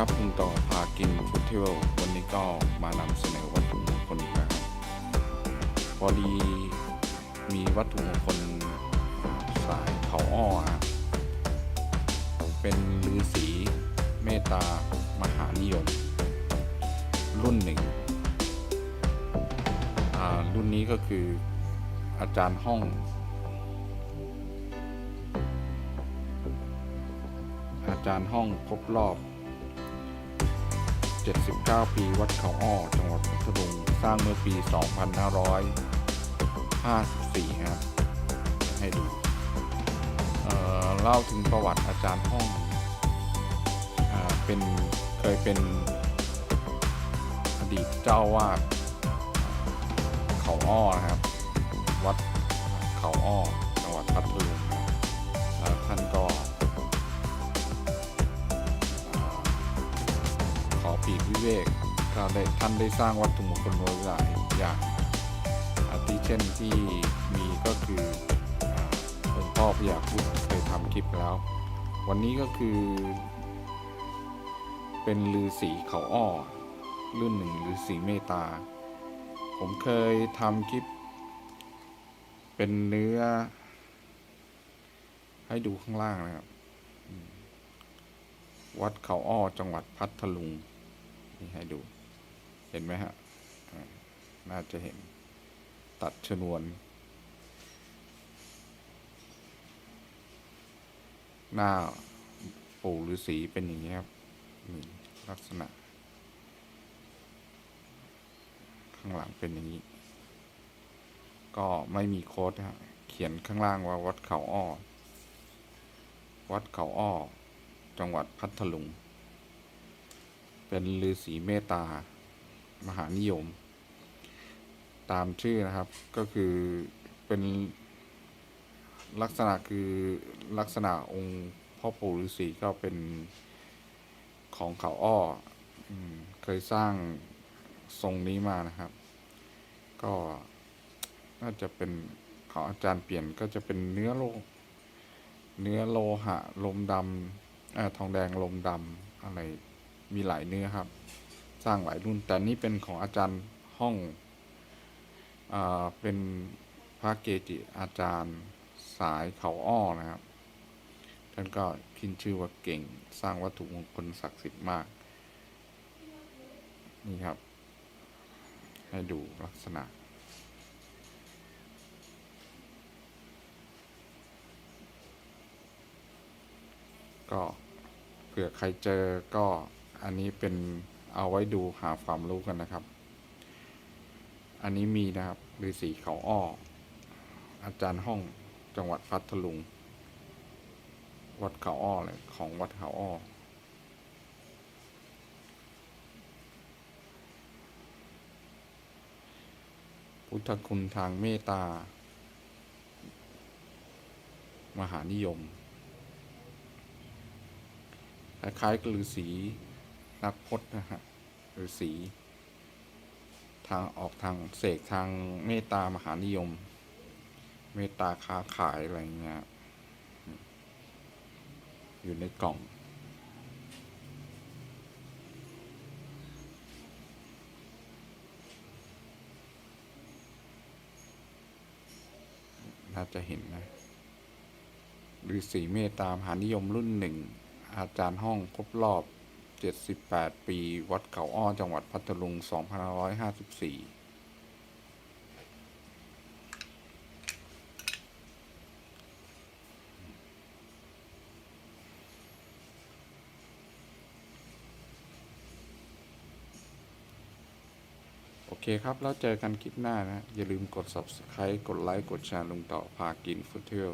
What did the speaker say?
ครับคุณต่อพากินฟู้ดเทเวลวันนี้ก็มานำเสนอวัตถุมงคลครับพอดีมีวัตถุมงคลสายเขาอ้อเป็นฤาษีเมตตามหานิยม รุ่นหนึ่งอ่ารุ่นนี้ก็คืออาจารย์ห้อง อาจารย์ห้องครบรอบ 79 ปีวัดเขาอ้อจังหวัดพัทลุงสร้างเมื่อปี 2554 ครับ ให้ดูเเล่าถึงประวัติอาจารย์ห้องอเป็นเคยเป็นอดีตเจ้าวาดเขาอ้อนะครับ วัดเขาอ้อจังหวัดพัทลุงแล้วท่านก็ ปีกวิเวกก็ได้ท่านได้สร้างวัตถุมงคลไว้หลายอย่างอาทิเช่นที่มีก็คืออ่าองค์พ่อพญาครุดเคยทำคลิปแล้ว วันนี้ก็คือ เป็นลือสีเขาอ้อ รุ่นหนึ่งลือสีเมตา ผมเคยทำคลิป เป็นเนื้อ ให้ดูข้างล่างนะครับ วัดเขาอ้อจังหวัดพัทลุง นี่ให้ดู เห็นไหมฮะน่าจะเห็นตัดชนวน หน้าปู่ฤาษีเป็นอย่างนี้ครับนี่ลักษณะ ข้างหลังเป็นอย่างนี้ ก็ไม่มีโค้ดฮะเขียนข้างล่างว่าวัดเขาอ้อ วัดเขาอ้อ จังหวัดพัทลุง เป็นฤาษีเมตตามหานิยม ตามชื่อนะครับก็คือเป็นลักษณะคือลักษณะองค์พ่อปู่ฤาษีก็เป็นของเขาอ้อเคยสร้างทรงนี้มานะครับ ก็น่าจะเป็นของอาจารย์เปลี่ยนก็จะเป็นเนื้อโลเนื้อโลหะลมดำอทองแดงลมดำอะไร มีหลายเนื้อครับ สร้างหลายรุ่น แต่นี่เป็นของอาจารย์ห้องอเป็นพระเกจิอาจารย์สายเขาอ้อนะครับ ท่านก็ขึ้นชื่อว่าเก่ง สร้างวัตถุมงคลศักดิ์สิทธิ์มาก นี่ครับ ให้ดูลักษณะก็เผื่อใครเจอก็ อันนี้เป็นเอาไว้ดูหาความรู้กันนะครับ อันนี้มีนะครับฤาษีเขาอ้อ อาจารย์ห้องจังหวัดพัทลุง วัดเขาอ้อเลยของวัดเขาอ้อพุทธคุณทางเมตตา มหานิยม คล้ายๆกฤาษี นักพจน์นะฮะฤาษีทางออกทางเสกทางเมตตามหานิยม เมตตาค้าขายอะไรเงี้ยอยู่ในกล่อง น่าจะเห็นนะฤาษีเมตตามหานิยมรุ่นหนึ่ง อาจารย์ห้องครบรอบ 78 ปี วัดเขาอ้อ จังหวัดพัทลุง 2554โอเคครับ แล้วเจอกันคลิปหน้านะ อย่าลืมกด subscribe กดไลค์ กดแชร์ลุงต่อพากินฟุตเทล